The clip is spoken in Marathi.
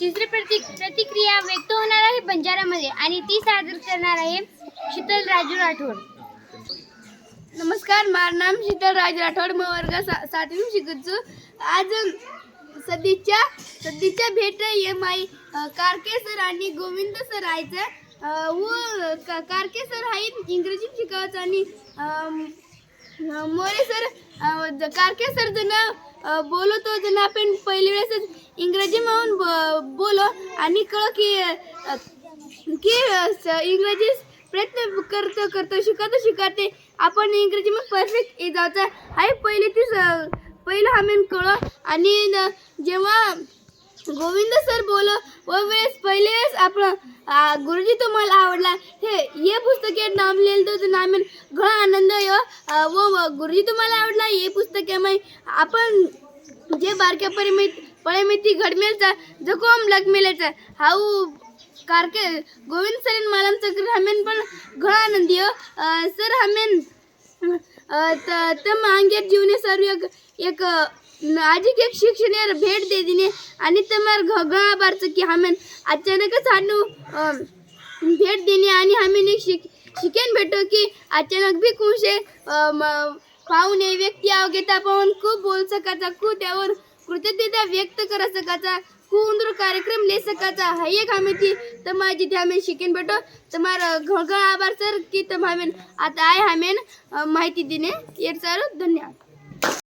तिसरी प्रति प्रतिक्रिया व्यक्त होणार आहे बंजारामध्ये आणि ती सादर करणार आहे शीतल राजू राठोड. नमस्कार माझं नाम शीतल राज राठोड. म वर्ग सा सातवी शिकतो आज सध्याच्या सध्याच्या भेट एम आय कारके सर आणि गोविंद सर आहेचं व का- कारके सर आहेत इंग्रजी शिकवायचं आणि अम, मोरे सर कारके सर जण अ, बोलतो जण आपण पहिली वेळेस इंग्रजी म्हणून ब- बोलो आणि कळ की की स- इंग्रजी प्रयत्न करतो करतो शिकवतो शिकवते. आपण इंग्रजी मग परफेक्ट जायचं आहे पहिले ती पहिलं हमेन कळ. आणि न- जेव्हा गोविंद सर बोल व वेळेस पहिले वेळेस आपण गुरुजी तुम्हाला आवडला. हे हे पुस्तक नाम लिहिलं तर नाम घणा आनंद यो व गुरुजी तुम्हाला आवडला हे पुस्तक आहे माही आपण जे बारक्या परिमित पळेमिती घडमेलचा जखोम लगमेलेचा हाऊ कारके गोविंद सर मला हमेन पण घणा आनंदी हो. आहे. सर हमेन तम अंगेर जीवने सर एक एक आजिक एक शिक्षण भेट दे दिने. आणि तमार घगळा बारचं की हमेन अचानकच हानू भेट देणे आणि हमेन एक शिक शिकेन भेटो की अचानक भी कुशे पाहुणे व्यक्ती अवघेता पाहून खूप बोल सकाचा खूप त्यावर कृतज्ञता व्यक्त करा सकाचा खूप कार्यक्रम ले सकाचा हा एक हमें थी तर माझी ती हमें शिकेन भेटो तुम्हारा घळघळ आभार सर की तुम हमें आता आहे हमें माहिती